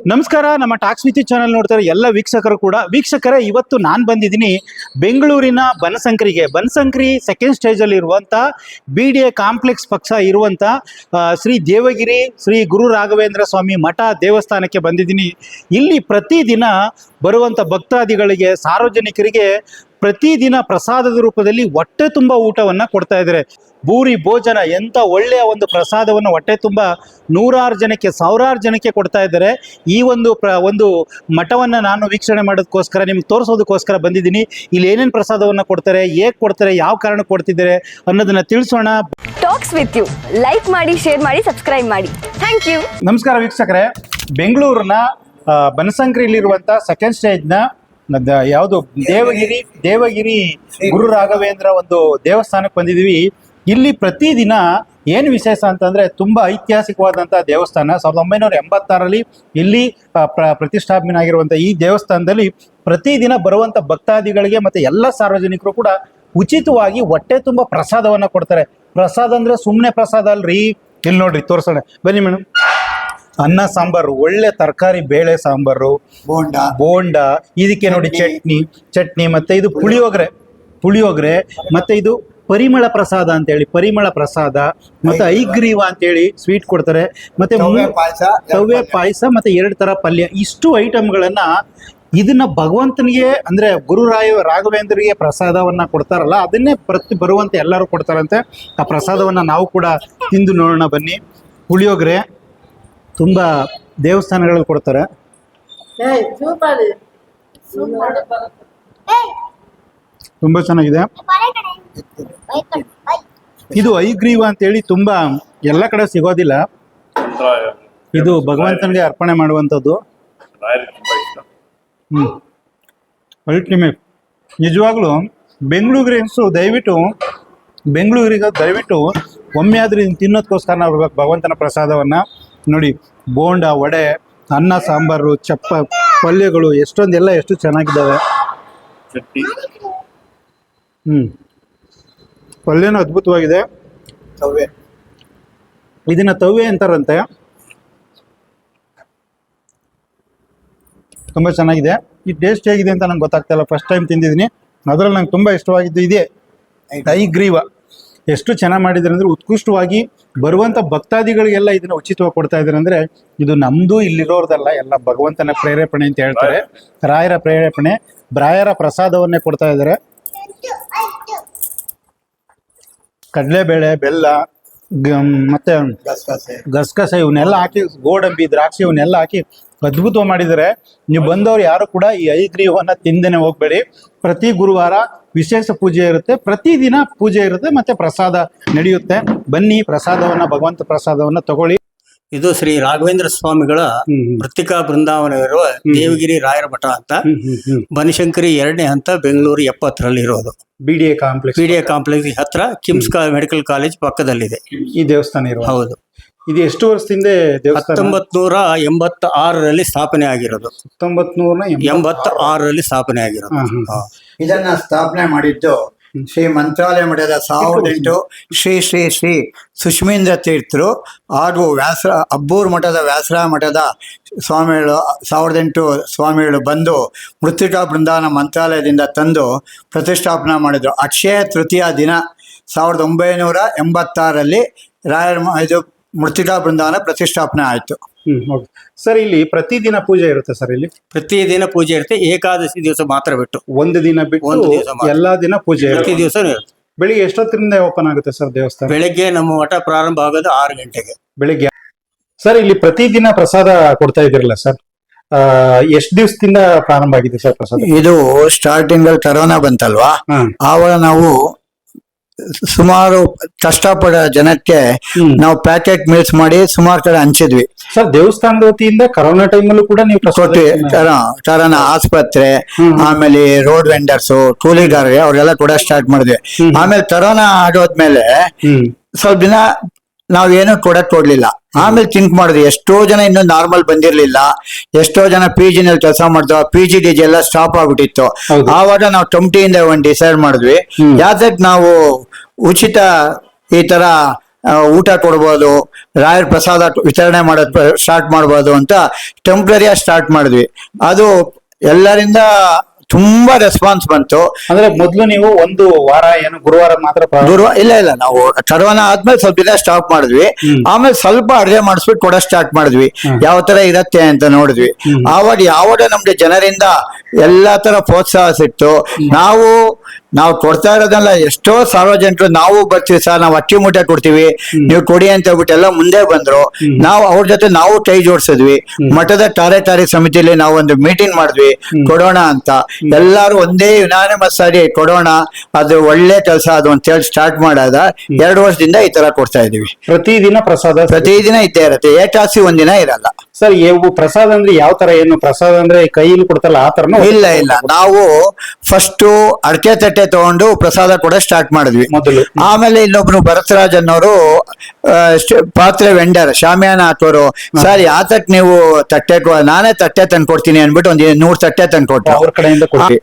ನಮಸ್ಕಾರ, ನಮ್ಮ tax ವಿತಿ channel ನೋಡ್ತಾರೆ ಎಲ್ಲ ವೀಕ್ಷಕರು ಕೂಡ. ವೀಕ್ಷಕರೇ, ಇವತ್ತು ನಾನು ಬಂದಿದ್ದೀನಿ ಬೆಂಗಳೂರಿನ ಬನಸಂಕರಿಗೆ. ಬನಸಂಕರಿ ಸೆಕೆಂಡ್ ಸ್ಟೇಜಲ್ಲಿ ಇರುವಂಥ ಬಿ ಡಿ ಎ ಕಾಂಪ್ಲೆಕ್ಸ್ ಪಕ್ಷ ಇರುವಂಥ ಶ್ರೀ ದೇವಗಿರಿ, ಶ್ರೀ ಗುರು ರಾಘವೇಂದ್ರ ಸ್ವಾಮಿ ಮಠ ದೇವಸ್ಥಾನಕ್ಕೆ ಬಂದಿದ್ದೀನಿ. ಇಲ್ಲಿ ಪ್ರತಿದಿನ ಬರುವಂಥ ಭಕ್ತಾದಿಗಳಿಗೆ, ಸಾರ್ವಜನಿಕರಿಗೆ ಪ್ರತಿದಿನ ಪ್ರಸಾದದ ರೂಪದಲ್ಲಿ ಹೊಟ್ಟೆ ತುಂಬ ಊಟವನ್ನು ಕೊಡ್ತಾ ಇದ್ದಾರೆ. ಭೂರಿ ಭೋಜನ ಎಂಥ ಒಳ್ಳೆಯ ಒಂದು ಪ್ರಸಾದವನ್ನು ಹೊಟ್ಟೆ ತುಂಬ ನೂರಾರು ಜನಕ್ಕೆ ಸಾವಿರಾರು ಜನಕ್ಕೆ ಕೊಡ್ತಾ ಇದ್ದಾರೆ. ಈ ಒಂದು ಪ್ರ ಒಂದು ಮಠವನ್ನು ನಾನು ವೀಕ್ಷಣೆ ಮಾಡೋದಕ್ಕೋಸ್ಕರ ನಿಮ್ಗೆ ತೋರಿಸೋದಕ್ಕೋಸ್ಕರ ಬಂದಿದ್ದೀನಿ. ಇಲ್ಲಿ ಏನೇನು ಪ್ರಸಾದವನ್ನು ಕೊಡ್ತಾರೆ ಹೇಗೆ ಕೊಡ್ತಾರೆ ಯಾವ ಕಾರಣಕ್ಕೆ ಕೊಡ್ತಿದ್ದಾರೆ ಅನ್ನೋದನ್ನ ತಿಳಿಸೋಣ. ಟಾಕ್ಸ್ ವಿತ್ ಯು ಲೈಕ್ ಮಾಡಿ ಶೇರ್ ಮಾಡಿ ಸಬ್ಸ್ಕ್ರೈಬ್ ಮಾಡಿ. ಥ್ಯಾಂಕ್ ಯು ನಮಸ್ಕಾರ ವೀಕ್ಷಕರೇ. ಬೆಂಗಳೂರಿನ ಬನಸಂಕ್ರಿಯಲ್ಲಿರುವಂಥ ಸೆಕೆಂಡ್ ಸ್ಟೇಜ್ನ ಯಾವುದು ದೇವಗಿರಿ ದೇವಗಿರಿ ಗುರು ರಾಘವೇಂದ್ರ ಒಂದು ದೇವಸ್ಥಾನಕ್ಕೆ ಬಂದಿದೀವಿ ಇಲ್ಲಿ ಪ್ರತಿದಿನ ಏನು ವಿಶೇಷ ಅಂತಂದ್ರೆ ತುಂಬಾ ಐತಿಹಾಸಿಕವಾದಂತಹ ದೇವಸ್ಥಾನ. ಸಾವಿರದ ಒಂಬೈನೂರ ಎಂಬತ್ತಾರರಲ್ಲಿ ಇಲ್ಲಿ ಪ್ರ ಪ್ರತಿಷ್ಠಾಪನೆ ಆಗಿರುವಂಥ ಈ ದೇವಸ್ಥಾನದಲ್ಲಿ ಪ್ರತಿದಿನ ಬರುವಂತ ಭಕ್ತಾದಿಗಳಿಗೆ ಮತ್ತೆ ಎಲ್ಲ ಸಾರ್ವಜನಿಕರು ಕೂಡ ಉಚಿತವಾಗಿ ಹೊಟ್ಟೆ ತುಂಬಾ ಪ್ರಸಾದವನ್ನ ಕೊಡ್ತಾರೆ. ಪ್ರಸಾದ ಅಂದ್ರೆ ಸುಮ್ಮನೆ ಪ್ರಸಾದ ಅಲ್ರಿ? ಇಲ್ಲಿ ನೋಡ್ರಿ, ತೋರಿಸೋಣ. ಬನ್ನಿ ಮೇಡಮ್ ಅನ್ನ ಸಾಂಬಾರು ಒಳ್ಳೆ ತರಕಾರಿ ಬೇಳೆ ಸಾಂಬಾರು ಬೋಂಡ. ಬೋಂಡ ಇದಕ್ಕೆ ನೋಡಿ ಚಟ್ನಿ. ಚಟ್ನಿ ಮತ್ತೆ ಇದು ಪುಳಿಯೋಗರೆ ಪುಳಿಯೋಗರೆ ಮತ್ತೆ ಇದು ಪರಿಮಳ ಪ್ರಸಾದ ಅಂತ ಹೇಳಿ ಪರಿಮಳ ಪ್ರಸಾದ ಮತ್ತೆ ಐಗ್ರೀವ ಅಂತೇಳಿ ಸ್ವೀಟ್ ಕೊಡ್ತಾರೆ. ಮತ್ತೆ ತವ್ವೆ ಪಾಯಸ ಮತ್ತೆ ಎರಡು ತರ ಪಲ್ಯ. ಇಷ್ಟು ಐಟಮ್ಗಳನ್ನ ಇದನ್ನ ಭಗವಂತನಿಗೆ ಅಂದ್ರೆ ಗುರುರಾಯ ರಾಘವೇಂದ್ರಿಗೆ ಪ್ರಸಾದವನ್ನ ಕೊಡ್ತಾರಲ್ಲ ಅದನ್ನೇ ಪ್ರತಿ ಬರುವಂತೆ ಎಲ್ಲರೂ ಕೊಡ್ತಾರಂತೆ. ಆ ಪ್ರಸಾದವನ್ನ ನಾವು ಕೂಡ ತಿಂದು ನೋಡೋಣ ಬನ್ನಿ. ಪುಳಿಯೋಗರೆ ತುಂಬಾ ದೇವಸ್ಥಾನಗಳಲ್ಲಿ ಕೊಡ್ತಾರೆ. ತುಂಬಾ ಚೆನ್ನಾಗಿದೆ. ಇದು ಐಗ್ರೀವ ಅಂತೇಳಿ ತುಂಬಾ ಎಲ್ಲ ಕಡೆ ಸಿಗೋದಿಲ್ಲ. ಇದು ಭಗವಂತನಿಗೆ ಅರ್ಪಣೆ ಮಾಡುವಂಥದ್ದು. ಹ್ಮ್. ಅಲ್ಟಿಮೇಟ್ ನಿಜವಾಗ್ಲೂ ಬೆಂಗಳೂರಿಗನ್ಸು ದಯವಿಟ್ಟು ಬೆಂಗಳೂರಿಗೆ ದಯವಿಟ್ಟು ಒಮ್ಮೆ ಆದ್ರೆ ತಿನ್ನೋದಕ್ಕೋಸ್ಕರ ನಾವು ಭಗವಂತನ ಪ್ರಸಾದವನ್ನ. ನೋಡಿ ಬೋಂಡ ವಡೆ ಅನ್ನ ಸಾಂಬಾರು ಚಪ್ಪ ಪಲ್ಯಗಳು ಎಷ್ಟೊಂದೆಲ್ಲ ಎಷ್ಟು ಚೆನ್ನಾಗಿದ್ದಾವೆ. ಚಟ್ನಿ. ಹ್ಮ್. ಪಲ್ಯನೂ ಅದ್ಭುತವಾಗಿದೆ. ತವ್ವೆ. ಇದನ್ನ ತವ್ವೆ ಅಂತಾರಂತೆ. ತುಂಬ ಚೆನ್ನಾಗಿದೆ. ಈ ಟೇಸ್ಟ್ ಹೇಗಿದೆ ಅಂತ ನಂಗೆ ಗೊತ್ತಾಗ್ತಾ ಇಲ್ಲ. ಫಸ್ಟ್ ಟೈಮ್ ತಿಂದಿದ್ದೀನಿ. ಅದರಲ್ಲಿ ನಂಗೆ ತುಂಬ ಇಷ್ಟವಾಗಿದ್ದು ಇದೆ. ಐಗ್ರೀವ ಎಷ್ಟು ಚೆನ್ನಾಗಿ ಮಾಡಿದ್ದಾರೆ ಅಂದರೆ ಉತ್ಕೃಷ್ಟವಾಗಿ ಬರುವಂಥ ಭಕ್ತಾದಿಗಳಿಗೆಲ್ಲ ಇದನ್ನ ಉಚಿತವಾಗಿ ಕೊಡ್ತಾ ಇದ್ದಾರೆ ಅಂದರೆ ಇದು ನಮ್ಮದು ಇಲ್ಲಿರೋರ್ದಲ್ಲ, ಎಲ್ಲ ಭಗವಂತನ ಪ್ರೇರೇಪಣೆ ಅಂತ ಹೇಳ್ತಾರೆ. ರಾಯರ ಪ್ರೇರೇಪಣೆ ರಾಯರ ಪ್ರಸಾದವನ್ನೇ ಕೊಡ್ತಾ ಇದ್ದಾರೆ. ಕಡಲೆಬೇಳೆ, ಬೆಲ್ಲ ಮತ್ತೆ ಗಸಗಸೆ ಇವನ್ನೆಲ್ಲ ಹಾಕಿ, ಗೋಡಂಬಿ, ದ್ರಾಕ್ಷಿ ಇವನ್ನೆಲ್ಲ ಹಾಕಿ ಅದ್ಭುತ ಮಾಡಿದರೆ ನೀವು ಬಂದವರು ಯಾರು ಕೂಡ ಈ ಐಗ್ರೀವನ್ನ ತಿಂದೇನೆ ಹೋಗ್ಬೇಡಿ. ಪ್ರತಿ ಗುರುವಾರ ವಿಶೇಷ ಪೂಜೆ ಇರುತ್ತೆ. ಪ್ರತಿದಿನ ಪೂಜೆ ಇರುತ್ತೆ ಮತ್ತೆ ಪ್ರಸಾದ ನಡೆಯುತ್ತೆ. ಬನ್ನಿ ಪ್ರಸಾದವನ್ನ ಭಗವಂತ ಪ್ರಸಾದವನ್ನ ತಗೊಳ್ಳಿ. ಇದು ಶ್ರೀ ರಾಘವೇಂದ್ರ ಸ್ವಾಮಿಗಳ ಮೃತ್ತಿಕಾ ಬೃಂದಾವನವಿರುವ ದೇವಗಿರಿ ರಾಯರ ಮಠ ಅಂತ ಬನಶಂಕರಿ ಎರಡನೇ ಹಂತ ಬೆಂಗಳೂರು ಎಪ್ಪತ್ತರಲ್ಲಿ ಇರೋದು. ಬಿಡಿಎ ಕಾಂಪ್ಲೆಕ್ಸ್ ಬಿಡಿಎ ಕಾಂಪ್ಲೆಕ್ಸ್ ಹತ್ರ ಕಿಮ್ಸ್ ಮೆಡಿಕಲ್ ಕಾಲೇಜ್ ಪಕ್ಕದಲ್ಲಿದೆ. ಈ ದೇವಸ್ಥಾನ ಇರುವ ಹೌದು. ಇದು ಎಷ್ಟು ವರ್ಷದಿಂದ ಹಿಂದೆ ಹತ್ತೊಂಬತ್ ನೂರ ಎಂಬತ್ತ ಆರರಲ್ಲಿ ಸ್ಥಾಪನೆ ಆಗಿರೋದು. ಹತ್ತೊಂಬತ್ ನೂರ ಎಂಬತ್ತ ಆರರಲ್ಲಿ ಸ್ಥಾಪನೆ ಆಗಿರೋದು. ಇದನ್ನ ಸ್ಥಾಪನೆ ಮಾಡಿದ್ದು ಶ್ರೀ ಮಂತ್ರಾಲಯ ಮಠದ ಸಾವಿರದ ಎಂಟು ಶ್ರೀ ಶ್ರೀ ಶ್ರೀ ಸುಷ್ಮೀಂದ್ರ ತೀರ್ಥರು ಹಾಗೂ ವ್ಯಾಸ ಅಬ್ಬೂರು ಮಠದ ವ್ಯಾಸರ ಮಠದ ಸ್ವಾಮಿಗಳು ಸಾವಿರದ ಎಂಟು ಸ್ವಾಮಿಗಳು ಬಂದು ಮೃತ್ತಿಕಾ ಬೃಂದಾವನ ಮಂತ್ರಾಲಯದಿಂದ ತಂದು ಪ್ರತಿಷ್ಠಾಪನೆ ಮಾಡಿದರು. ಅಕ್ಷಯ ತೃತೀಯ ದಿನ ಸಾವಿರದ ಒಂಬೈನೂರ ಎಂಬತ್ತಾರರಲ್ಲಿ ರಾಯರ ಮ- ಇದು ಮೃತ್ತಿಕಾ ಬೃಂದಾವನ ಪ್ರತಿಷ್ಠಾಪನೆ ಆಯಿತು. ಹ್ಮ್ ಸರ್ ಇಲ್ಲಿ ಪ್ರತಿದಿನ ಪೂಜೆ ಇರುತ್ತೆ ಸರ್ ಇಲ್ಲಿ? ಪ್ರತಿದಿನ ಪೂಜೆ ಇರುತ್ತೆ ಏಕಾದಶಿ ದಿವಸ ಮಾತ್ರ ಬಿಟ್ಟು. ಒಂದು ದಿನ ಬಿಟ್ಟು ಒಂದು ದಿವಸ ಮಾತ್ರ. ಎಲ್ಲಾ ದಿನ ಪೂಜೆ ಪ್ರತಿ ಇರುತ್ತೆ. ದಿವಸ ಬೆಳಿಗ್ಗೆ ಎಷ್ಟೊತ್ತರಿಂದ ಓಪನ್ ಆಗುತ್ತೆ ಸರ್ ದೇವಸ್ಥಾನ? ಬೆಳಗ್ಗೆ ನಮ್ಮ ಮಠ ಪ್ರಾರಂಭ ಆಗೋದು ಆರು ಗಂಟೆಗೆ. ಬೆಳಿಗ್ಗೆ ಸರ್ ಇಲ್ಲಿ ಪ್ರತಿದಿನ ಪ್ರಸಾದ ಕೊಡ್ತಾ ಇದಿರಲ್ಲ ಸರ್? ಆ, ಎಷ್ಟ್ ದಿವಸದಿಂದ ಪ್ರಾರಂಭ ಆಗಿದೆ ಸರ್ ಪ್ರಸಾದ? ಇದು ಸ್ಟಾರ್ಟಿಂಗ್ ಅಲ್ಲಿ ಕರೋನಾ ಬಂತಲ್ವಾ. ಆವಾಗ ನಾವು ಸುಮಾರು ಕಷ್ಟಪಡೋ ಜನಕ್ಕೆ ನಾವು ಪ್ಯಾಕೆಟ್ ಮೀಲ್ಸ್ ಮಾಡಿ ಸುಮಾರು ಕಡೆ ಹಂಚಿದ್ವಿ. ಸರ್ ದೇವಸ್ಥಾನದ ವತಿಯಿಂದ ಕರೋನಾ ಟೈಮಲ್ಲೂ ಕೂಡ ನೀವು ಕೊಟ್ಟಿ ಕರೋನಾ ಆಸ್ಪತ್ರೆ ಆಮೇಲೆ ರೋಡ್ ವೆಂಡರ್ಸ್ ಕೂಲಿಗಾರರಿಗೆ ಅವರೆಲ್ಲ ಕೂಡ ಸ್ಟಾರ್ಟ್ ಮಾಡಿದ್ವಿ. ಆಮೇಲೆ ಕರೋನಾ ಆಗೋದ್ಮೇಲೆ ಸ್ವಲ್ಪ ದಿನ ನಾವೇನು ಕೊಡಕ್ ಕೊಡ್ಲಿಲ್ಲ ಆಮೇಲೆ ಥಿಂಕ್ ಮಾಡಿದ್ವಿ ಎಷ್ಟೋ ಜನ ಇನ್ನು ನಾರ್ಮಲ್ ಬಂದಿರ್ಲಿಲ್ಲ. ಎಷ್ಟೋ ಜನ ಪಿ ಜಿ ನಲ್ಲಿ ಕೆಲಸ ಮಾಡಿದ್ವು ಪಿ ಜಿ ಡಿ ಜಿ ಎಲ್ಲ ಸ್ಟಾಪ್ ಆಗ್ಬಿಟ್ಟಿತ್ತು. ಆವಾಗ ನಾವು ಕಮಿಟಿಯಿಂದ ಒಂದು ಡಿಸೈಡ್ ಮಾಡಿದ್ವಿ. ಯಾತಕ್ ನಾವು ಉಚಿತ ಈ ತರ ಊಟ ಕೊಡ್ಬೋದು ರಾಯರ್ ಪ್ರಸಾದ ವಿತರಣೆ ಮಾಡೋದ್ ಸ್ಟಾರ್ಟ್ ಮಾಡ್ಬೋದು ಅಂತ ಟೆಂಪ್ರರಿಯಾಗಿ ಸ್ಟಾರ್ಟ್ ಮಾಡಿದ್ವಿ. ಅದು ಎಲ್ಲರಿಂದ ತುಂಬಾ ರೆಸ್ಪಾನ್ಸ್ ಬಂತು. ಅಂದ್ರೆ ಮೊದಲು ನೀವು ಒಂದು ವಾರ ಏನು ಗುರುವಾರ ಮಾತ್ರ ಗುರುವಾರ ಇಲ್ಲ ಇಲ್ಲ ನಾವು ಕರೋನಾ ಆದ್ಮೇಲೆ ಸ್ವಲ್ಪ ದಿನ ಸ್ಟಾಪ್ ಮಾಡಿದ್ವಿ. ಆಮೇಲೆ ಸ್ವಲ್ಪ ಅಡುಗೆ ಮಾಡಿಸ್ಬಿಟ್ಟು ಕೊಡ ಸ್ಟಾರ್ಟ್ ಮಾಡಿದ್ವಿ. ಯಾವ ತರ ಇರತ್ತೆ ಅಂತ ನೋಡಿದ್ವಿ. ಆವಾಗ ಯಾವಾಗ ನಮ್ಗೆ ಜನರಿಂದ ಎಲ್ಲಾ ತರ ಪ್ರೋತ್ಸಾಹ ಸಿಕ್ತು. ನಾವು ನಾವು ಕೊಡ್ತಾ ಇರೋದಲ್ಲ ಎಷ್ಟೋ ಸಾರ್ವಜನಿಕರು ನಾವು ಬರ್ತೀವಿ ಸರ್ ನಾವು ಅಕ್ಕಿ ಮೂಟೆ ಕೊಡ್ತೀವಿ. ನೀವು ಕೊಡಿ ಅಂತ ಹೇಳ್ಬಿಟ್ಟು ಎಲ್ಲ ಮುಂದೆ ಬಂದ್ರು. ನಾವು ಅವ್ರ ಜೊತೆ ನಾವು ಕೈ ಜೋಡಿಸಿದ್ವಿ. ಮಠದ ಕಾರ್ಯಕಾರಿ ಸಮಿತಿಯಲ್ಲಿ ನಾವು ಒಂದು ಮೀಟಿಂಗ್ ಮಾಡಿದ್ವಿ. ಕೊಡೋಣ ಅಂತ. ಎಲ್ಲಾರು ಒಂದೇ ಯುನಾನಿಮಸ್ ಆಗಿ ಕೊಡೋಣ ಅದು ಒಳ್ಳೆ ಕೆಲಸ ಅದು ಅಂತ ಹೇಳಿ ಸ್ಟಾರ್ಟ್ ಮಾಡಾದ. ಎರಡು ವರ್ಷದಿಂದ ಈ ತರ ಕೊಡ್ತಾ ಇದೀವಿ. ಪ್ರತಿದಿನ ಪ್ರಸಾದ ಪ್ರತಿದಿನ ಇದ್ದೇ ಇರುತ್ತೆ. ಏಕಾಸಿ ಒಂದಿನ ಇರಲ್ಲ. ಸರ್ ಇವು ಪ್ರಸಾದ ಅಂದ್ರೆ ಯಾವ ತರ? ಏನು ಪ್ರಸಾದ ಅಂದ್ರೆ ಕೈಯಲ್ಲಿ ಕೊಡ್ತಲ್ಲ ಆ ತರನು? ಇಲ್ಲ ಇಲ್ಲ. ನಾವು ಫಸ್ಟ್ ಅಡಕೆ ತಟ್ಟೆ ತಗೊಂಡು ಪ್ರಸಾದ ಕೂಡ ಸ್ಟಾರ್ಟ್ ಮಾಡಿದ್ವಿ. ಮೊದಲು. ಆಮೇಲೆ ಇನ್ನೊಬ್ರು ಭರತರಾಜ್ ಅನ್ನೋರು ಪಾತ್ರೆ ವೆಂಡರ್ ಶಾಮಿಯಾನ ಹಾಕೋರು ಸರ್ ಯಾತಕ್ ನೀವು ತಟ್ಟೆ ನಾನೇ ತಟ್ಟೆ ತಂದ್ಕೊಡ್ತೀನಿ ಅನ್ಬಿಟ್ಟು ಒಂದ್ ನೂರ್ ತಟ್ಟೆ ತಂದ್ಕೊಟ್ರು. ಅವ್ರ ಕಡೆಯಿಂದ ಕೊಟ್ಟಿ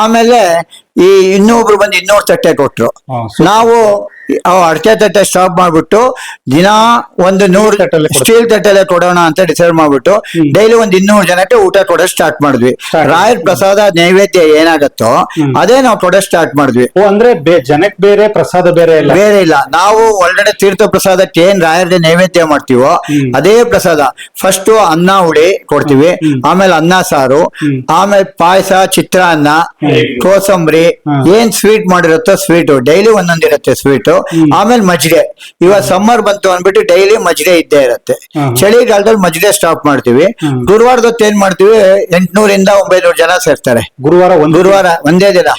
ಆಮೇಲೆ ಈ ಇನ್ನೊಬ್ರು ಬಂದು ಇನ್ನೂರು ತಟ್ಟೆ ಕೊಟ್ರು. ನಾವು ಅಡಕೆ ತಟ್ಟೆ ಸ್ಟಾಪ್ ಮಾಡ್ಬಿಟ್ಟು ದಿನ ಒಂದು ನೂರು ಸ್ಟೀಲ್ ತಟ್ಟೆಲೆ ಕೊಡೋಣ. ಅಂತ ಡಿಸೈಡ್ ಮಾಡ್ಬಿಟ್ಟು ಡೈಲಿ ಒಂದ್ ಇನ್ನೂರು ಜನಕ್ಕೆ ಊಟ ಕೊಡೋ ಸ್ಟಾರ್ಟ್ ಮಾಡಿದ್ವಿ. ರಾಯರ್ ಪ್ರಸಾದ ನೈವೇದ್ಯ ಏನಾಗತ್ತೋ ಅದೇ ನಾವು ಕೊಡೋ ಸ್ಟಾರ್ಟ್ ಮಾಡಿದ್ವಿ. ಓ ಅಂದ್ರೆ ಜನಕ್ಕೆ ಜನಕ್ ಬೇರೆ ಪ್ರಸಾದ ಬೇರೆ ಇಲ್ಲ? ಬೇರೆ ಇಲ್ಲ. ನಾವು ಒಳಗಡೆ ತೀರ್ಥ ಪ್ರಸಾದಕ್ಕೆ ಏನ್ ರಾಯರ್ಗೆ ನೈವೇದ್ಯ ಮಾಡ್ತೀವೋ ಅದೇ ಪ್ರಸಾದ. ಫಸ್ಟ್ ಅನ್ನ ಹುಳಿ ಕೊಡ್ತೀವಿ. ಆಮೇಲೆ ಅನ್ನ ಸಾರು. ಆಮೇಲೆ ಪಾಯಸ ಚಿತ್ರಾನ್ನ ಕೋಸಂಬರಿ ಏನ್ ಸ್ವೀಟ್ ಮಾಡಿರುತ್ತೋ ಸ್ವೀಟ್ ಡೈಲಿ ಒಂದೊಂದ್ ಇರುತ್ತೆ ಸ್ವೀಟ್ ಆಮೇಲೆ ಮಜ್ಜಿಗೆ. ಇವಾಗ ಸಮ್ಮರ್ ಬಂತು ಅಂದ್ಬಿಟ್ಟು ಡೈಲಿ ಮಜ್ಜಿಗೆ ಇದ್ದೇ ಇರುತ್ತೆ. ಚಳಿಗಾಲದಲ್ಲಿ ಮಜ್ಜಿಗೆ ಸ್ಟಾಪ್ ಮಾಡ್ತೀವಿ. ಗುರುವಾರದೊತ್ತು ಏನ್ ಮಾಡ್ತೀವಿ? ಎಂಟ್ನೂರಿಂದ ಒಂಬೈನೂರು ಜನ ಸೇರ್ತಾರೆ. ಗುರುವಾರ ಒಂದು ಗುರುವಾರ ಒಂದೇ ದಿನ.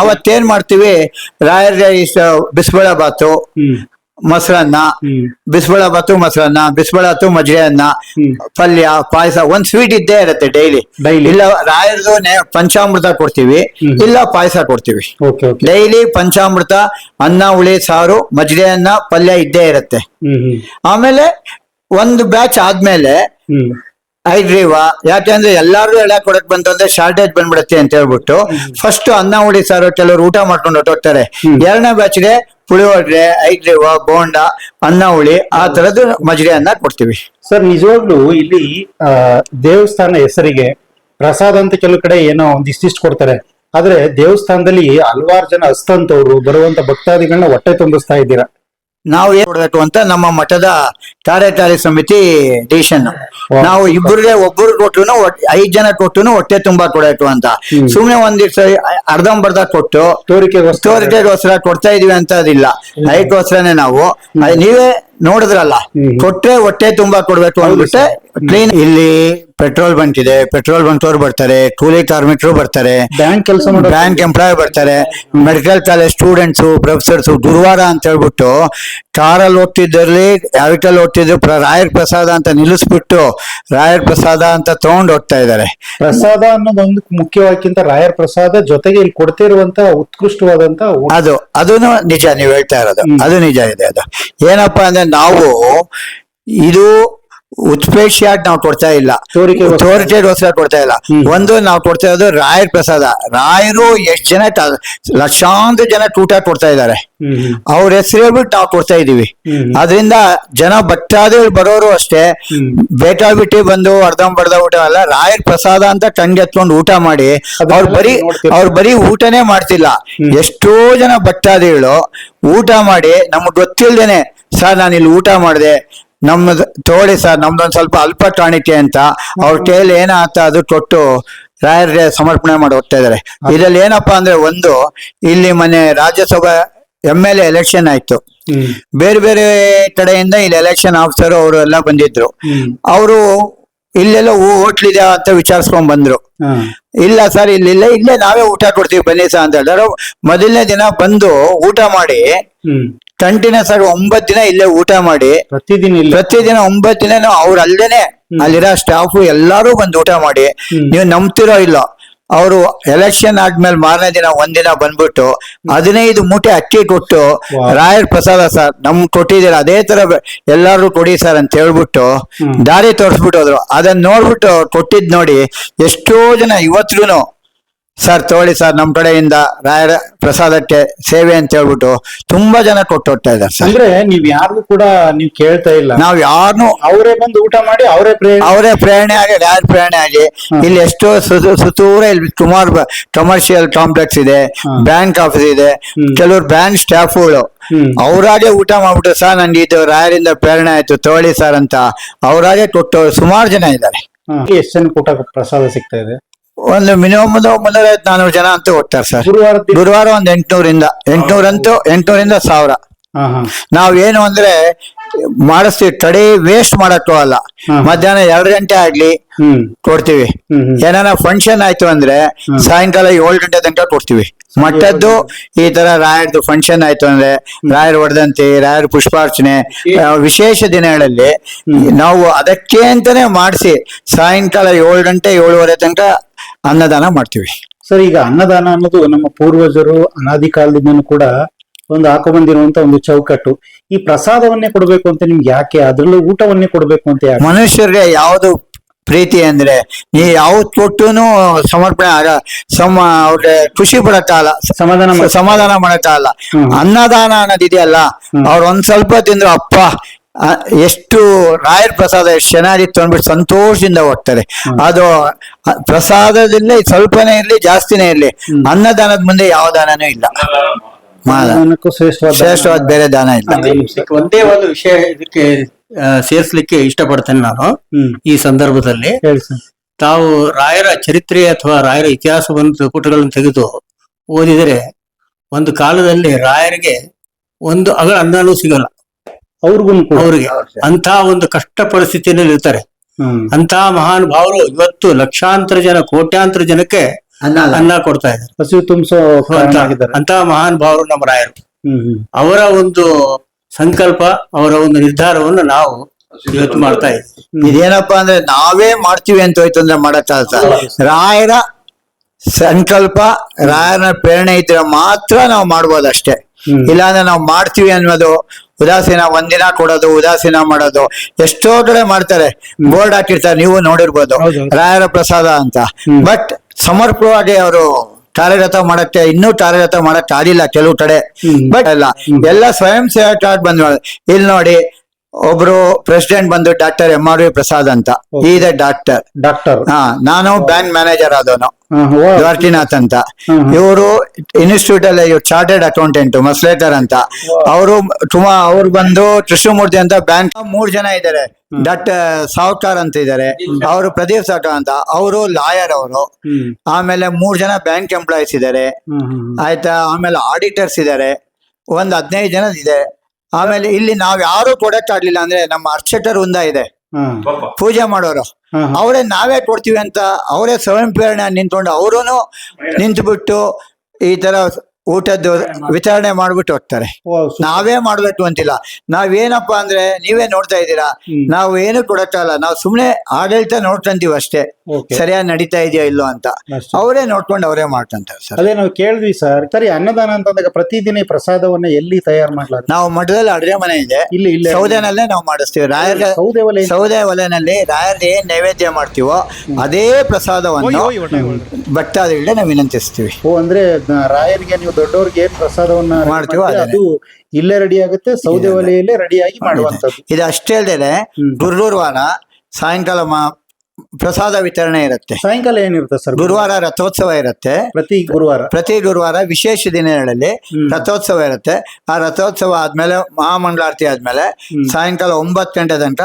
ಅವತ್ತೇನ್ ಮಾಡ್ತೀವಿ? ರಾಯರ್ ಬಿಸಿಬೇಳೆ ಬಾತು ಮೊಸರನ್ನ ಬಿಸಿಬಳ ಬತ್ತು ಬಾತು ಮೊಸರನ್ನ ಬಿಸಿಬಳ ಹತ್ತು ಮಜ್ಜಿಗೆ ಅನ್ನ ಪಲ್ಯ ಪಾಯಸ ಒಂದ್ ಸ್ವೀಟ್ ಇದ್ದೇ ಇರುತ್ತೆ ಡೈಲಿ Daily. ಇಲ್ಲ ರಾಯರ್ದು ನೆ- ಪಂಚಾಮೃತ ಕೊಡ್ತೀವಿ ಇಲ್ಲ ಪಾಯಸ ಕೊಡ್ತೀವಿ. ಓಕೆ ಓಕೆ ಡೈಲಿ ಪಂಚಾಮೃತ ಅನ್ನ ಹುಳಿ ಸಾರು ಮಜ್ಜಿಗೆ ಅನ್ನ ಪಲ್ಯ ಇದ್ದೇ ಇರುತ್ತೆ. ಹ್ಮ್ ಆಮೇಲೆ ಒಂದು ಬ್ಯಾಚ್ ಆದ್ಮೇಲೆ ಹ್ಮ್. ಐದ್ರಿವ ಯಾಕೆಂದ್ರೆ ಎಲ್ಲಾರು ಎಳೆ ಕೊಡಕ್ ಬಂತಂದ್ರೆ ಶಾರ್ಟೇಜ್ ಬಂದ್ಬಿಡುತ್ತೆ ಅಂತ ಹೇಳ್ಬಿಟ್ಟು ಫಸ್ಟ್ ಅನ್ನ ಉಡಿ ಸಾರು ಕೆಲವರು ಊಟ ಮಾಡ್ಕೊಂಡು ಹೊಟ್ಟೋಗ್ತಾರೆ ಎರಡನೇ ಬ್ಯಾಚ್ಗೆ ಪುಳಿಯೋಗರೆ ಐದ್ರೀವ ಬೋಂಡ ಅನ್ನ ಉಳಿ ಆ ತರದ್ದು ಮಜ್ಜಿಗೆ ಅನ್ನ ಕೊಡ್ತೀವಿ. ಸರ್ ನಿಜವಾಗ್ಲು ಇಲ್ಲಿ ಆ, ದೇವಸ್ಥಾನ ಹೆಸರಿಗೆ ಪ್ರಸಾದ ಅಂತ ಕೆಲವು ಕಡೆ ಏನೋ ಒಂದಿಷ್ಟಿಷ್ಟು ಕೊಡ್ತಾರೆ. ಆದ್ರೆ ದೇವಸ್ಥಾನದಲ್ಲಿ ಹಲವಾರು ಜನ ಅಸ್ತಂತವ್ರು ಬರುವಂತ ಭಕ್ತಾದಿಗಳನ್ನ ಹೊಟ್ಟೆ ತುಂಬಿಸ್ತಾ ಇದ್ದೀರಾ? ನಾವು ಏನ್ ಕೊಡ್ಬೇಕು ಅಂತ ನಮ್ಮ ಮಠದ ಕಾರ್ಯಕಾರಿ ಸಮಿತಿ ಡಿಶನ್ ನಾವು ಇಬ್ಬರಿಗೆ ಒಬ್ಬರು ಕೊಟ್ಟು ಐದ್ ಜನ ಕೊಟ್ಟು ಹೊಟ್ಟೆ ತುಂಬಾ ಕೊಡಬೇಕು ಅಂತ. ಸುಮ್ನೆ ಒಂದಿವ್ಸ ದಿವ್ಸ ಅರ್ಧಂಬರ್ಧ ಕೊಟ್ಟು ತೋರಿಕೆ ತೋರಿಕೆಗೋಸ್ಕರ ಕೊಡ್ತಾ ಇದೀವಿ ಅಂತ ಅದಿಲ್ಲ. ಅದಕ್ಕೋಸ್ಕರನೇ ನಾವು. ನೀವೇ ನೋಡಿದ್ರಲ್ಲ. ಕೊಟ್ರೆ ಹೊಟ್ಟೆ ತುಂಬಾ ಕೊಡ್ಬೇಕು ಅಂದ್ಬಿಟ್ಟೆ ಕ್ಲೀನ್ ಇಲ್ಲಿ ಪೆಟ್ರೋಲ್ ಬಂಕ್ ಇದೆ ಪೆಟ್ರೋಲ್ ಬಂಕ್ ಅವ್ರು ಬರ್ತಾರೆ ಕೂಲಿ ಕಾರ್ಮಿಕರು ಬರ್ತಾರೆ ಬ್ಯಾಂಕ್ ಕೆಲಸ ಮಾಡೋ ಬ್ಯಾಂಕ್ ಎಂಪ್ಲಾಯ್ ಬರ್ತಾರೆ ಮೆಡಿಕಲ್ ಕಾಲೇಜ್ ಸ್ಟೂಡೆಂಟ್ಸ್ ಪ್ರೊಫೆಸರ್ಸ್ ಗುರುವಾರ ಅಂತ ಹೇಳ್ಬಿಟ್ಟು ಕಾರಲ್ಲಿ ಹೋಗ್ತಿದ್ದಲ್ಲಿ ಯಾವಿಕಲ್ಲಿ ಹೋಗ್ತಿದ್ರು ಪ್ರ- ರಾಯರ್ ಪ್ರಸಾದ ಅಂತ ನಿಲ್ಲಿಸ್ಬಿಟ್ಟು ರಾಯರ್ ಪ್ರಸಾದ ಅಂತ ತಗೊಂಡ್ ಹೋಗ್ತಾ ಇದ್ದಾರೆ. ಪ್ರಸಾದ ಅನ್ನೋದೊಂದು ಮುಖ್ಯವಾಗಿಂತ ರಾಯರ್ ಪ್ರಸಾದ ಜೊತೆಗೆ ಇಲ್ಲಿ ಕೊಡ್ತಿರುವಂತ ಉತ್ಕೃಷ್ಟವಾದಂತ ಊಟ. ಅದು ಅದನ್ನು ನಿಜ ನೀವು ಹೇಳ್ತಾ ಇರೋದು. ಅದು ನಿಜ ಇದೆ ಅದು. ಏನಪ್ಪಾ ಅಂದ್ರೆ ನಾವು ಇದು ಉತ್ಪ್ರೇಕ್ಷೆಯಾಗಿ ನಾವು ಕೊಡ್ತಾ ಇಲ್ಲ. ತೋರಿಕೆಗೋಸ್ಕರ. ಕೊಡ್ತಾ ಇಲ್ಲ. ಒಂದು ನಾವು ಕೊಡ್ತಾ ಇರೋದು ರಾಯರ್ ಪ್ರಸಾದ. ರಾಯರು ಎಷ್ಟ್ ಜನ ಲಕ್ಷಾಂತ ಲಕ್ಷಾಂತರ ಜನ ಊಟ ಕೊಡ್ತಾ ಇದ್ದಾರೆ. ಅವ್ರ ಹೆಸರು ಹೇಳ್ಬಿಟ್ಟು ನಾವು ಕೊಡ್ತಾ ಇದೀವಿ. ಅದರಿಂದ ಜನ ಭಟ್ಟಾದಿಗಳು ಬರೋರು ಅಷ್ಟೇ. ಬೇಟಾ ಬಿಟ್ಟಿ ಬಂದು ಅರ್ಧಂಬರ್ಧ ಊಟ ಅಲ್ಲ ರಾಯರ್ ಪ್ರಸಾದ ಅಂತ ಕಣ್ಗೆ ಎತ್ಕೊಂಡು ಊಟ ಮಾಡಿ ಅವ್ರ ಬರೀ. ಅವ್ರು ಬರೀ ಊಟನೇ ಮಾಡ್ತಿಲ್ಲ. ಎಷ್ಟೋ ಜನ ಭಕ್ತಾದಿಗಳು ಊಟ ಮಾಡಿ ನಮ್ಗೆ ಗೊತ್ತಿಲ್ದೇನೆ ಸರ್ ನಾನು ಇಲ್ಲಿ ಊಟ ಮಾಡಿದೆ. ನಮ್ಮದು ತೋಳಿ ಸರ್ ನಮ್ದೊಂದು ಸ್ವಲ್ಪ ಅಲ್ಪ ಕಾಣಿಕೆ ಅಂತ. ಅವ್ರ ಕೈಯಲ್ಲಿ ಏನಾಗ್ತ ಅದು ಕೊಟ್ಟು ರಾಯರ್ ಸಮರ್ಪಣೆ ಮಾಡಿ ಹೋಗ್ತಾ ಇದಾರೆ. ಇದ್ರಲ್ಲಿ ಏನಪ್ಪಾ ಅಂದ್ರೆ ಒಂದು ಇಲ್ಲಿ ಮನೆ ರಾಜ್ಯಸಭಾ ಎಂ ಎಲ್ ಎಲೆಕ್ಷನ್ ಆಯ್ತು. ಬೇರೆ ಬೇರೆ ಕಡೆಯಿಂದ ಇಲ್ಲಿ ಎಲೆಕ್ಷನ್ ಆಫೀಸರ್ ಅವರು ಎಲ್ಲ ಬಂದಿದ್ರು. ಅವರು ಇಲ್ಲೆಲ್ಲ ಹೋಟ್ಲಿದೆ ಅಂತ ವಿಚಾರಿಸ್ಕೊಂಡ್ ಬಂದ್ರು. ಇಲ್ಲ ಸರ್ ಇಲ್ಲಿಲ್ಲ ಇಲ್ಲೇ ನಾವೇ ಊಟ ಕೊಡ್ತೀವಿ ಬನ್ನಿ ಸರ್ ಅಂತ ಹೇಳಿದ್ರು. ಮೊದಲನೇ ದಿನ ಬಂದು ಊಟ ಮಾಡಿ ಕಂಟಿನ್ಯೂಸ್ ಆಗಿ ಒಂಬತ್ತು ದಿನ ಇಲ್ಲೇ ಊಟ ಮಾಡಿ ಪ್ರತಿದಿನ ಇಲ್ಲ. ಪ್ರತಿದಿನ ಒಂಬತ್ತು ದಿನ ಅವ್ರ ಅಲ್ಲೇನೆ ಅಲ್ಲಿರೋ ಸ್ಟಾಫ್ ಎಲ್ಲಾರು ಬಂದು ಊಟ ಮಾಡಿ. ನೀವು ನಂಬ್ತಿರೋ ಇಲ್ಲ. ಅವರು ಎಲೆಕ್ಷನ್ ಆದ್ಮೇಲೆ ಮಾರನೇ ದಿನ ಒಂದಿನ ಬಂದ್ಬಿಟ್ಟು ಹದಿನೈದು ಮೂಟೆ ಅಕ್ಕಿ ಕೊಟ್ಟು ರಾಯರ್ ಪ್ರಸಾದ ಸರ್ ನಮ್ ಕೊಟ್ಟಿದ್ದೀರ ಅದೇ ತರ ಎಲ್ಲಾರು ಕೊಡಿ ಸರ್ ಅಂತ ಹೇಳ್ಬಿಟ್ಟು ದಾರಿ ತೋರಿಸ್ಬಿಟ್ಟು ಹೋದ್ರು. ಅದನ್ನ ನೋಡ್ಬಿಟ್ಟು ಕೊಟ್ಟಿದ್ ನೋಡಿ ಎಷ್ಟೋ ಜನ ಇವತ್ಗೂ ಸರ್ ತಗೊಳ್ಳಿ ಸರ್ ನಮ್ಮ ಕಡೆಯಿಂದ ರಾಯರ ಪ್ರಸಾದಕ್ಕೆ ಸೇವೆ ಅಂತ ಹೇಳ್ಬಿಟ್ಟು ತುಂಬಾ ಜನ ಕೊಟ್ಟು ಹೋಗ್ತಾ ಇದ್ದಾರೆ ಸರ್ ಅಂದ್ರೆ ನೀವ್ ಯಾರಿಗೂ ಕೂಡ ನೀವ್ ಕೇಳ್ತಾ ಇಲ್ಲ. ನಾವ್ ಯಾರನ್ನು ಅವರೇ ಬಂದು ಊಟ ಮಾಡಿ ಅವರೇ ಪ್ರೇರಣೆ. ಅವರೇ ಪ್ರೇರಣೆ ಆಗಿ ರಾಯರ ಪ್ರೇರಣೆ ಆಗಿ ಇಲ್ಲಿ ಎಷ್ಟೋ ಸು- ಸುತ್ತೂರ ಇಲ್ಲಿ ಸುಮಾರು ಕಮರ್ಷಿಯಲ್ ಕಾಂಪ್ಲೆಕ್ಸ್ ಇದೆ ಬ್ಯಾಂಕ್ ಆಫೀಸ್ ಇದೆ ಕೆಲವರು ಬ್ಯಾಂಕ್ ಸ್ಟಾಫ್ಗಳು ಹ್ಮ್. ಅವರಾಗೆ ಊಟ ಮಾಡ್ಬಿಟ್ಟು ಸರ್ ನನ್ಗೆ ಇದು ರಾಯರಿಂದ ಪ್ರೇರಣೆ ಆಯ್ತು ತೋಳಿ ಸರ್ ಅಂತ ಅವರಾಗೆ ಕೊಟ್ಟು ಸುಮಾರು ಜನ ಇದ್ದಾರೆ. ಎಷ್ಟು ಜನ ಊಟ ಪ್ರಸಾದ ಸಿಗ್ತಾ ಇದೆ? ಒಂದು ಮಿನಿಮಮ್ ಒಂದು ಐವತ್ ನಾನೂರು ಜನ ಅಂತ ಹೋಗ್ತಾರೆ ಸರ್ ಗುರುವಾರ ಒಂದ್ ಗುರುವಾರ ಒಂದು ಎಂಟ್ನೂರಿಂದ ಎಂಟ್ನೂರಂತೂ ಎಂಟ್ನೂರಿಂದ ಸಾವಿರ. ಹಾ ಹಾ. ನಾವೇನು ಅಂದ್ರೆ ಮಾಡಿಸ್ತೀವಿ ತಡಿ ವೇಸ್ಟ್ ಮಾಡಕ್ಕೂ ಅಲ್ಲ. ಹ್ಮ್. ಮಧ್ಯಾಹ್ನ ಎರಡು ಗಂಟೆ ಆಗ್ಲಿ ಹ್ಮ್. ಕೊಡ್ತೀವಿ. ಹ್ಮ್ ಹ್ಮ್. ಏನಾರ ಫಂಕ್ಷನ್ ಆಯ್ತು ಅಂದ್ರೆ ಸಾಯಂಕಾಲ ಏಳು ಗಂಟೆ ತನಕ ಕೊಡ್ತೀವಿ. ಮಟ್ಟದ್ದು ಈ ತರ ರಾಯರ್ದು ಫಂಕ್ಷನ್ ಆಯ್ತು ಅಂದ್ರೆ ರಾಯರ್ ವರ್ಧಂತಿ ರಾಯರ್ ಪುಷ್ಪಾರ್ಚನೆ ಆ, ವಿಶೇಷ ದಿನಗಳಲ್ಲಿ ನಾವು ಅದಕ್ಕೆ ಅಂತಾನೆ ಮಾಡಿಸಿ ಸಾಯಂಕಾಲ ಏಳು ಗಂಟೆ ಏಳುವರೆ ತನಕ ಅನ್ನದಾನ ಮಾಡ್ತೀವಿ. ಸರ್ ಈಗ ಅನ್ನದಾನ ಅನ್ನೋದು ನಮ್ಮ ಪೂರ್ವಜರು ಅನಾದಿ ಕಾಲದಿಂದನೂ ಕೂಡ ಒಂದು ಹಾಕೊಂಡ್ಬಂದಿರುವಂತ ಒಂದು ಚೌಕಟ್ಟು. ಈ ಪ್ರಸಾದವನ್ನೇ ಕೊಡಬೇಕು ಅಂತ ನಿಮ್ಗೆ ಯಾಕೆ? ಅದ್ರಲ್ಲೂ ಊಟವನ್ನೇ ಕೊಡಬೇಕು ಅಂತ ಯಾಕೆ? ಮನುಷ್ಯರಿಗೆ ಯಾವುದು ಪ್ರೀತಿ ಅಂದ್ರೆ ನೀ ಯಾವ ಕೊಟ್ಟೂನು ಸಮರ್ಪಣೆ ಆಗ ಸಮ ಅವ್ರಿಗೆ ಖುಷಿ ಪಡಕ್ಕಾಗಲ್ಲ ಸಮಾಧಾನ ಮಾಡ್- ಸಮಾಧಾನ ಮಾಡಕ್ಕಾಗಲ್ಲ ಅಲ್ಲ. ಅನ್ನದಾನ ಅನ್ನೋದಿದೆಯಲ್ಲ ಅವ್ರ ಒಂದ್ ಸ್ವಲ್ಪ ತಿಂದ್ರು ಅಪ್ಪ ಎಷ್ಟು ರಾಯರ್ ಪ್ರಸಾದ ಎಷ್ಟು ಚೆನ್ನಾಗಿತ್ತು ಅಂದ್ಬಿಟ್ಟು ಸಂತೋಷದಿಂದ ಹೋಗ್ತಾರೆ. ಅದು ಪ್ರಸಾದದಲ್ಲೇ ಸ್ವಲ್ಪನೇ ಇರ್ಲಿ ಜಾಸ್ತಿನೇ ಇರಲಿ. ಅನ್ನದಾನದ ಮುಂದೆ ಯಾವ ದಾನನೂ ಇಲ್ಲ. ಶ್ರೇಷ್ಠವಾದ ಬೇರೆ ದಾನ ಇಲ್ಲ. ಒಂದೇ ಒಂದು ವಿಷಯ ಇದಕ್ಕೆ ಸೇರಿಸ್ಲಿಕ್ಕೆ ಇಷ್ಟಪಡ್ತೇನೆ ನಾನು. ಈ ಸಂದರ್ಭದಲ್ಲಿ ತಾವು ರಾಯರ ಚರಿತ್ರೆ ಅಥವಾ ರಾಯರ ಇತಿಹಾಸವನ್ನು ಪುಟಗಳನ್ನು ತೆಗೆದು ಓದಿದರೆ ಒಂದು ಕಾಲದಲ್ಲಿ ರಾಯರಿಗೆ ಒಂದು ಅಗಳ ಅನ್ನನೂ ಸಿಗಲ್ಲ. ಅವ್ರಿಗೂ ಅವ್ರಿಗೆ. ಅಂತ ಒಂದು ಕಷ್ಟ ಪರಿಸ್ಥಿತಿಯಲ್ಲಿ ಇರ್ತಾರೆ. ಅಂತ ಮಹಾನ್ ಭಾವರು ಇವತ್ತು ಲಕ್ಷಾಂತರ ಜನ ಕೋಟ್ಯಾಂತರ ಜನಕ್ಕೆ ಅನ್ನ ಕೊಡ್ತಾ ಇದ್ದಾರೆ. ಹಸಿವು ತುಂಬಿಸೋ ಅಂತ ಮಹಾನ್ ಭಾವರು ನಮ್ಮ ರಾಯರು. ಅವರ ಒಂದು ಸಂಕಲ್ಪ ಅವರ ಒಂದು ನಿರ್ಧಾರವನ್ನು ನಾವು ಇವತ್ತು ಮಾಡ್ತಾ ಇದ್ದೀವಿ. ಇದೇನಪ್ಪಾ ಅಂದ್ರೆ ನಾವೇ ಮಾಡ್ತೀವಿ ಅಂತ ಹೋಯ್ತು ಅಂದ್ರೆ ಮಾಡತ್ತ ರಾಯರ ಸಂಕಲ್ಪ ರಾಯರ ಪ್ರೇರಣೆ ಇದ್ರೆ ಮಾತ್ರ ನಾವು ಮಾಡ್ಬೋದು ಅಷ್ಟೇ ಹ್ಮ್. ಇಲ್ಲಾಂದ್ರೆ ನಾವು ಮಾಡ್ತೀವಿ ಅನ್ನೋದು ಉದಾಸೀನ ಒಂದಿನ ಕೊಡೋದು ಉದಾಸೀನ ಮಾಡೋದು ಎಷ್ಟೋ ಕಡೆ ಮಾಡ್ತಾರೆ. ಬೋರ್ಡ್ ಹಾಕಿರ್ತಾರೆ ನೀವು ನೋಡಿರ್ಬೋದು. ರಾಯರ ಪ್ರಸಾದ ಅಂತ. ಬಟ್ ಸಮರ್ಪಕವಾಗಿ ಅವರು ಕಾರ್ಯರತ ಮಾಡಕ್ಕೆ ಇನ್ನೂ ಕಾರ್ಯರತ ಮಾಡಕ್ ಆಗಿಲ್ಲ ಕೆಲವು ಕಡೆ. ಬಟ್ ಅಲ್ಲ ಎಲ್ಲ ಸ್ವಯಂ ಸೇವಕ ಬಂದ್ ಇಲ್ಲಿ ನೋಡಿ ಒಬ್ರು ಪ್ರೆಸಿಡೆಂಟ್ ಬಂದು doctor M R V Prasad ಅಂತ. ಈದ ಡಾಕ್ಟರ್ ಡಾಕ್ಟರ್ ಹಾ ನಾನು ಬ್ಯಾಂಕ್ ಮ್ಯಾನೇಜರ್ ಆದವನು. ದ್ವಾರ್ಕಿನಾಥ್ ಅಂತ. ಇವರು ಇನ್ಸ್ಟಿಟ್ಯೂಟ್ ಅಲ್ಲಿ ಚಾರ್ಟೆಡ್ ಅಕೌಂಟೆಂಟ್ ಮಸ್ಲೇಟರ್ ಅಂತ. ಅವರು ತುಂಬಾ ಅವ್ರು ಬಂದು ಕೃಷ್ಣಮೂರ್ತಿ ಅಂತ ಬ್ಯಾಂಕ್ ಮೂರ್ ಜನ ಇದ್ದಾರೆ. ಡಾಕ್ಟರ್ ಸಾವ್ಕಾರ್ ಅಂತ ಇದ್ದಾರೆ. ಅವರು ಪ್ರದೀಪ್ ಸಾವ್ಕಾರ್ ಅಂತ. ಅವರು ಲಾಯರ್ ಅವರು. ಆಮೇಲೆ ಮೂರ್ ಜನ ಬ್ಯಾಂಕ್ ಎಂಪ್ಲಾಯೀಸ್ ಇದ್ದಾರೆ. ಆಯ್ತಾ? ಆಮೇಲೆ ಆಡಿಟರ್ಸ್ ಇದ್ದಾರೆ. ಒಂದ್ ಹದಿನೈದು ಜನ ಇದೆ. ಆಮೇಲೆ ಇಲ್ಲಿ ನಾವ್ ಯಾರು ಕೊಡಕ್ಕಾಗ್ಲಿಲ್ಲ ಅಂದ್ರೆ ನಮ್ಮ ಅರ್ಚಕರ್ ವೃಂದ ಇದೆ. ಹ್ಮ್ ಪೂಜೆ ಮಾಡೋರು. ಅವರೇ ನಾವೇ ಕೊಡ್ತೀವಿ ಅಂತ ಅವರೇ ಸ್ವಯಂ ಪ್ರೇರಣೆ ನಿಂತ್ಕೊಂಡು ಅವರು ನಿಂತುಬಿಟ್ಟು ಈ ತರ ಊಟದ್ದು ವಿತರಣೆ ಮಾಡ್ಬಿಟ್ಟು ಹೋಗ್ತಾರೆ. ನಾವೇ ಮಾಡ್ಬೇಕು ಅಂತಿಲ್ಲ. ಏನಪ್ಪಾ ಅಂದ್ರೆ ನೀವೇ ನೋಡ್ತಾ ಇದ್ದೀರಾ. ನಾವು ಏನು ಕೊಡಕ್ಕಲ್ಲ ನಾವು ಸುಮ್ನೆ ಆಡಳಿತ ನೋಡ್ಕೊಂತೀವಿ ಅಷ್ಟೇ. ಸರಿಯಾಗಿ ನಡೀತಾ ಇದೆಯಾ ಇಲ್ಲೋ ಅಂತ. ಅವರೇ ನೋಡ್ಕೊಂಡು ಅವರೇ ಮಾಡ್ಕೊಂತಾರೆ ಸರ್. ಅದೇ ನಾವು ಕೇಳಿದ್ವಿ ಸರ್. ಸರಿ ಅನ್ನದಾನ ಅಂತಂದಾಗ ಪ್ರತಿದಿನ ಈ ಪ್ರಸಾದವನ್ನ ಎಲ್ಲಿ ತಯಾರು ಮಾಡ್ಲಾರ ನಾವು ಮಠದಲ್ಲಿ ಅಡುಗೆ ಮನೆ ಇದೆ. ಇಲ್ಲಿ ಇಲ್ಲಿ ಸೌದೆನಲ್ಲೇ ನಾವು ಮಾಡಿಸ್ತೀವಿ. ರಾಯರ ಸೌದೆ ಒಲೆ? ಸೌದೆ ಒಲೆನಲ್ಲಿ ರಾಯರ್ಗೆ ಏನ್ ನೈವೇದ್ಯ ಮಾಡ್ತೀವೋ ಅದೇ ಪ್ರಸಾದವನ್ನು ಭಕ್ತಾದಿಗಳನ್ನ ನಾವು ವಿನಂತಿಸ್ತೀವಿ. ಓ ಅಂದ್ರೆ ರಾಯರಿಗೆ ನೀವು ದೊಡ್ಡವ್ರಿಗೆ ಪ್ರಸಾದವನ್ನ ಮಾಡ್ತೀವೋ ಅದು ಇಲ್ಲೇ ರೆಡಿ ಆಗುತ್ತೆ ಸೌದೆ ಒಲೆಯಲ್ಲೇ ರೆಡಿಯಾಗಿ ಮಾಡುವಂತದ್ದು ಇದು ಅಷ್ಟೇ ಅಲ್ಲದೆ. ಗುರುವಾರ ಸಾಯಂಕಾಲ ಮಾ- ಪ್ರಸಾದ ವಿತರಣೆ ಇರುತ್ತೆ. ಸಾಯಂಕಾಲ ಏನಿರುತ್ತೆ ಸರ್? ಗುರುವಾರ ರಥೋತ್ಸವ ಇರುತ್ತೆ. ಪ್ರತಿ ಗುರುವಾರ? ಪ್ರತಿ ಗುರುವಾರ ವಿಶೇಷ ದಿನಗಳಲ್ಲಿ. ರಥೋತ್ಸವ ಇರುತ್ತೆ. ಆ ರಥೋತ್ಸವ ಆದ್ಮೇಲೆ ಮಹಾಮಂಗಳಾರತಿ ಆದ್ಮೇಲೆ ಸಾಯಂಕಾಲ ಒಂಬತ್ತು ಗಂಟೆ ತನಕ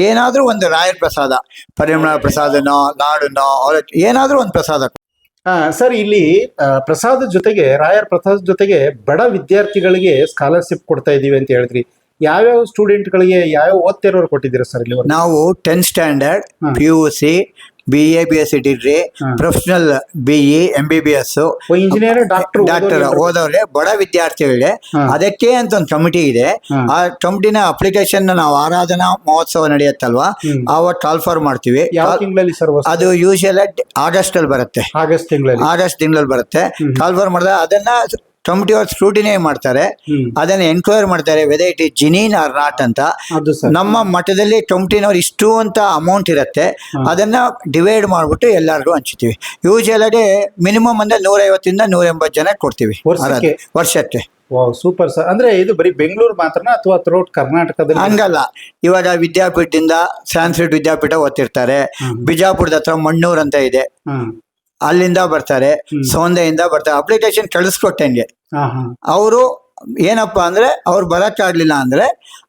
ಏನಾದ್ರೂ ಒಂದು ರಾಯರ ಪ್ರಸಾದ ಪರಿಮಳ ಪ್ರಸಾದನೋ ಲಾಡುನೋ ಅವಲಕ್ಕಿ ಏನಾದ್ರೂ ಒಂದು ಪ್ರಸಾದ ಸರ್ ಇಲ್ಲಿ ಪ್ರಸಾದ ಜೊತೆಗೆ ರಾಯರ್ ಪ್ರಸಾದ್ ಜೊತೆಗೆ ಬಡ ವಿದ್ಯಾರ್ಥಿಗಳಿಗೆ ಸ್ಕಾಲರ್ಶಿಪ್ ಕೊಡ್ತಾ ಇದೀವಿ ಅಂತ ಹೇಳಿದ್ರಿ ಯಾವ್ಯಾವ ಸ್ಟೂಡೆಂಟ್ ಗಳಿಗೆ ಯಾವ್ಯಾವ ಓದ್ತಿರೋರು ಕೊಟ್ಟಿದ್ದೀರಾ ಸರ್ ಇಲ್ಲಿ ನಾವು tenth standard. P U C B A B S C degree professional B E M B B S engineer doctor doctor ಓದವ್ರೆ ಬಡ ವಿದ್ಯಾರ್ಥಿಗಳಿಗೆ. ಅದಕ್ಕೆ ಅಂತ ಒಂದು ಕಮಿಟಿ ಇದೆ. ಆ ಕಮಿಟಿನ ಅಪ್ಲಿಕೇಶನ್ ನಾವು ಆರಾಧನಾ ಮಹೋತ್ಸವ ನಡೆಯುತ್ತಲ್ವಾ. ಅವತ್ತು ಕಾಲ್ಫರ್ ಮಾಡ್ತೀವಿ. ಅದು ಯೂಶಲ್ ಆಗಸ್ಟ್ ಅಲ್ಲಿ ಬರುತ್ತೆ. ಆಗಸ್ಟ್ ತಿಂಗಳಲ್ಲಿ. ಆಗಸ್ಟ್ ತಿಂಗಳಲ್ಲಿ ಬರುತ್ತೆ. ಕಾಲ್ಫರ್ ಮಾಡಿದ್ರೆ ಅದನ್ನ ಕಮಿಟಿ ಅವ್ರು ಸ್ಕ್ರೂಟಿನೇ ಮಾಡ್ತಾರೆ. ಅದನ್ನ ಎನ್ಕ್ವೈರ್ ಮಾಡ್ತಾರೆ whether it is genuine or not ಅಂತ. ನಮ್ಮ ಮಠದಲ್ಲಿ ಕಮಿಟಿನವ್ರು ಇಷ್ಟು ಅಂತ ಅಮೌಂಟ್ ಇರುತ್ತೆ. ಅದನ್ನ ಡಿವೈಡ್ ಮಾಡ್ಬಿಟ್ಟು ಎಲ್ಲರಿಗೂ ಹಂಚ್ತೀವಿ. ಯೂಶಲಿ ಮಿನಿಮಮ್ ಅಂದ್ರೆ ನೂರ ಐವತ್ತಿಂದ ನೂರ ಎಂಬತ್ತು ಜನ ಕೊಡ್ತೀವಿ ವರ್ಷಕ್ಕೆ? ಸೂಪರ್ ಸರ್ ಅಂದ್ರೆ ಇದು ಬರೀ ಬೆಂಗಳೂರು ಮಾತ್ರ ಅಥವಾ ಥ್ರೋಟ್ ಕರ್ನಾಟಕದಲ್ಲಿ? ಹಂಗಲ್ಲ. ಇವಾಗ ವಿದ್ಯಾಪೀಠದಿಂದ ಸಾಂಸ್ಕೃತಿಕ ವಿದ್ಯಾಪೀಠ ಓದ್ತಿರ್ತಾರೆ. ಬಿಜಾಪುರದ ಹತ್ರ ಮಣ್ಣೂರ್ ಅಂತ ಇದೆ. ಅಲ್ಲಿಂದ ಬರ್ತಾರೆ ಸೌಂದೆಯಿಂದ ಬರ್ತಾರೆ. ಅಪ್ಲಿಕೇಶನ್ ಕಳಿಸ್ಕೊಟ್ಟಂಗೆ ಅವರು ಏನಪ್ಪಾ ಅಂದ್ರೆ ಅವ್ರು ಬರಕ್ಕಾಗ್ಲಿಲ್ಲ ಅಂದ್ರೆ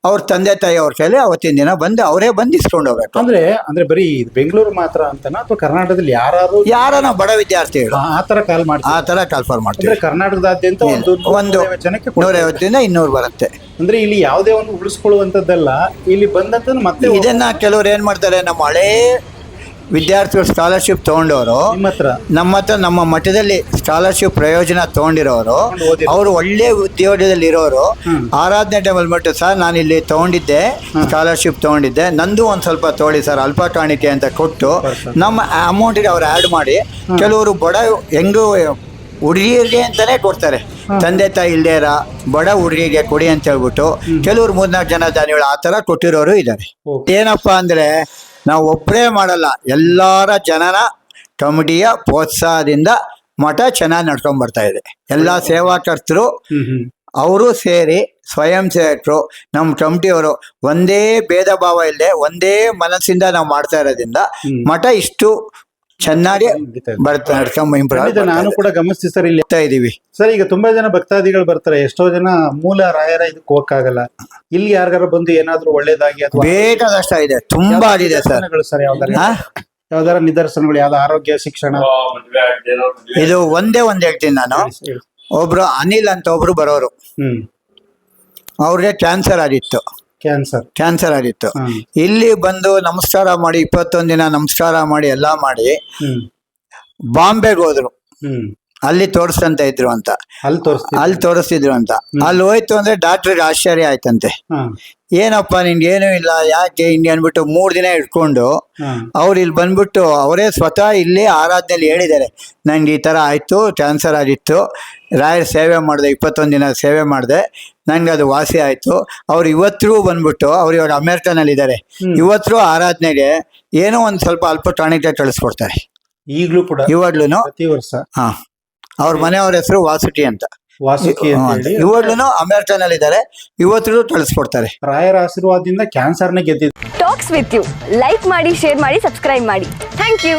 ಅವ್ರ ತಂದೆ ತಾಯಿ ಅವ್ರ ಕೈಲಿ ಅವತ್ತಿನ ದಿನ ಬಂದು ಅವರೇ ಬಂದು ಇಸ್ಕೊಂಡು ಹೋಗ್ಬೇಕು. ಅಂದ್ರೆ ಅಂದ್ರೆ ಬರೀ ಬೆಂಗಳೂರು ಮಾತ್ರ ಅಂತನಾ ಅಥವಾ ಕರ್ನಾಟಕದಲ್ಲಿ ಯಾರು ಯಾರನ ಬಡ ವಿದ್ಯಾರ್ಥಿಗಳು. ಆ ತರ ಕಾಲ್ ಮಾಡ್ತಾರೆ ಆ ತರ ಕಾಲ್ಫಾರ್ ಮಾಡ್ತಾರೆ ಕರ್ನಾಟಕದಾದ್ಯಂತ ಒಂದು ಒಂದು ನೂರೈವತ್ತು ಜನಕ್ಕೆ ನೂರ ನೂರೈವತ್ತರಿಂದ ಇನ್ನೂರು ಬರುತ್ತೆ. ಅಂದ್ರೆ ಇಲ್ಲಿ ಯಾವುದೇ ಒಂದು ಉಳಿಸ್ಕೊಳ್ಳುವಂತದ್ದಲ್ಲ ಇಲ್ಲಿ ಬಂದಂತ ಮತ್ತೆ ಇದನ್ನ ಕೆಲವ್ರು ಏನ್ ಮಾಡ್ತಾರೆ ನಮ್ಮ ಹಳೇ ವಿದ್ಯಾರ್ಥಿಗಳು ಸ್ಕಾಲರ್ಶಿಪ್ ತಗೊಂಡವರು. ನಿಮ್ಮ ಹತ್ರ ನಮ್ಮ ಹತ್ರ ನಮ್ಮ ಮಠದಲ್ಲಿ ಸ್ಕಾಲರ್ಶಿಪ್ ಪ್ರಯೋಜನ ತಗೊಂಡಿರೋರು. ತಗೊಂಡು ಅವರು ಒಳ್ಳೆ ಉದ್ಯೋಗದಲ್ಲಿ ಇರೋರು. ಆರಾಧನೆ ಟೈಮಲ್ಲಿ ಮಟ್ಟ ಸರ್ ನಾನು ಇಲ್ಲಿ ತಗೊಂಡಿದ್ದೆ ಸ್ಕಾಲರ್ಶಿಪ್ ತಗೊಂಡಿದ್ದೆ. ನಂದು ಒಂದು ಸ್ವಲ್ಪ ತೋಳಿ ಸರ್ ಅಲ್ಪ ಕಾಣಿಕೆ ಅಂತ ಕೊಟ್ಟು ನಮ್ಮ ಅಮೌಂಟಿಗೆ ಅವ್ರು ಆ್ಯಡ್ ಮಾಡಿ ಕೆಲವರು ಬಡ ಹೆಂಗು ಹುಡುಗಿಯರಿಗೆ ಅಂತಲೇ ಕೊಡ್ತಾರೆ. ತಂದೆ ತಾಯಿ ಇಲ್ದೇರ ಬಡ ಹುಡುಗಿಗೆ ಕೊಡಿ ಅಂತ ಹೇಳ್ಬಿಟ್ಟು ಕೆಲವರು ಮೂರ್ನಾಲ್ಕು ಜನ ದಾನಿಗಳು ಆ ಥರ ಕೊಟ್ಟಿರೋರು ಇದ್ದಾರೆ. ಏನಪ್ಪಾ ಅಂದ್ರೆ ನಾವು ಒಬ್ಬರೇ ಮಾಡಲ್ಲ ಎಲ್ಲರ ಜನರ ಕಮಿಟಿಯ ಪ್ರೋತ್ಸಾಹದಿಂದ ಮಠ ಚೆನ್ನಾಗಿ ನಡ್ಕೊಂಡ್ ಬರ್ತಾ ಇದೆ. ಎಲ್ಲ ಸೇವಾಕರ್ತರು ಅವರು ಸೇರಿ ಸ್ವಯಂ ಸೇವಕರು ನಮ್ಮ ಕಮಿಟಿಯವರು ಒಂದೇ ಭೇದ ಭಾವ ಇಲ್ಲದೆ ಒಂದೇ ಮನಸ್ಸಿಂದ ನಾವು ಮಾಡ್ತಾ ಇರೋದ್ರಿಂದ ಮಠ ಇಷ್ಟು ಚೆನ್ನಾಗಿ ಬರ್ತಾರೆ ಇದೆ. ಬರ್ತಾ ನಡ್ಕೊಂಡ್ ಇಂಪ್ರೂವ್ ನಾನು ಕೂಡ ಗಮನಿಸ್ತೀನಿ ಸರ್ ಇಲ್ಲಿ. ಇದೀವಿ. ಸರ್ ಈಗ ತುಂಬಾ ಜನ ಭಕ್ತಾದಿಗಳು ಬರ್ತಾರೆ. ಎಷ್ಟೋ ಜನ ಮೂಲ ರಾಯರ ಇದಕ್ಕೆ ಹೋಗಕ್ಕಾಗಲ್ಲ. ಇಲ್ಲಿ ಯಾರಿಗಾರ ಬಂದು ಏನಾದ್ರು ಒಳ್ಳೇದಾಗಿ ಅಥವಾ ಬೇಕಾದಷ್ಟ ಇದೆ ತುಂಬಾ ಇದೆ ಸರ್. ನಿದರ್ಶನಗಳು ಸರ್ ಯಾವ್ದಾರ? ಯಾವ್ದಾರ ನಿದರ್ಶನಗಳು ಯಾವ್ದು ಆರೋಗ್ಯ ಶಿಕ್ಷಣ? ಇದು ಒಂದೇ ಒಂದ್ ಹೇಳ್ತೀನಿ ನಾನು. ಒಬ್ರು ಅನಿಲ್ ಅಂತ ಒಬ್ರು ಬರೋರು. ಹ್ಮ್. ಅವ್ರಿಗೆ ಕ್ಯಾನ್ಸರ್ ಆಗಿತ್ತು. ಕ್ಯಾನ್ಸರ್ ಕ್ಯಾನ್ಸರ್ ಆಗಿತ್ತು. ಇಲ್ಲಿ ಬಂದು ನಮಸ್ಕಾರ ಮಾಡಿ ಇಪ್ಪತ್ತೊಂದು ದಿನ ನಮಸ್ಕಾರ ಮಾಡಿ ಎಲ್ಲ ಮಾಡಿ ಬಾಂಬೆಗೆ ಹೋದ್ರು. ಅಲ್ಲಿ ತೋರಿಸ್ತಂತ ಇದ್ರು ಅಂತ. ಅಲ್ಲಿ ತೋರಿಸ್ತಿದ್ರು. ಅಂತ. ಅಲ್ಲಿ ಹೋಯ್ತು ಅಂದ್ರೆ ಡಾಕ್ಟ್ರಿಗೆ ಆಶ್ಚರ್ಯ ಆಯ್ತಂತೆ. ಏನಪ್ಪ ನಿನ್ಗೆ ಏನೂ ಇಲ್ಲ ಯಾಕೆ ಹಿಂಗೆ ಅನ್ಬಿಟ್ಟು ಮೂರು ದಿನ ಇಟ್ಕೊಂಡು ಅವ್ರು ಇಲ್ಲಿ ಬಂದ್ಬಿಟ್ಟು ಅವರೇ ಸ್ವತಃ ಇಲ್ಲಿ ಆರಾಧನೆಯಲ್ಲಿ ಹೇಳಿದ್ದಾರೆ. ನಂಗೆ ಈ ಥರ ಆಯಿತು ಕ್ಯಾನ್ಸರ್ ಆಗಿತ್ತು ರಾಯರ್ ಸೇವೆ ಮಾಡಿದೆ ಇಪ್ಪತ್ತೊಂದು ದಿನ ಸೇವೆ ಮಾಡಿದೆ ನಂಗೆ ಅದು ವಾಸಿ ಆಯಿತು. ಅವ್ರು ಇವತ್ತಿಗೂ ಬಂದ್ಬಿಟ್ಟು ಅವ್ರು ಇವಾಗ ಅಮೇರಿಕನಲ್ಲಿದ್ದಾರೆ. ಇವತ್ತೂ ಆರಾಧನೆಗೆ ಏನೋ ಒಂದು ಸ್ವಲ್ಪ ಅಲ್ಪ ಟಾಣಿಕೆ ಕಳಿಸ್ಕೊಡ್ತಾರೆ. ಈಗಲೂ ಕೂಡ ಇವಾಗ್ಲೂ ಪ್ರತಿ ವರ್ಷ. ಹಾಂ. ಅವ್ರ ಮನೆಯವ್ರ ಹೆಸರು ವಾಸುಟಿ ಅಂತ. ವಾಸುಕಿ ಅಂತ ಹೇಳಿ. ಇದ್ದಾರೆ ಇವತ್ತು ತಳಿಸ್ಕೊಡ್ತಾರೆ ಕಳಿಸ್ಕೊಡ್ತಾರೆ. ರಾಯರ ಆಶೀರ್ವಾದದಿಂದ ಕ್ಯಾನ್ಸರ್ನ ಗೆದ್ದಿದ್ದು ಟಾಕ್ಸ್ ವಿತ್ ಯು ಲೈಕ್ ಮಾಡಿ ಶೇರ್ ಮಾಡಿ ಸಬ್ಸ್ಕ್ರೈಬ್ ಮಾಡಿ. Thank you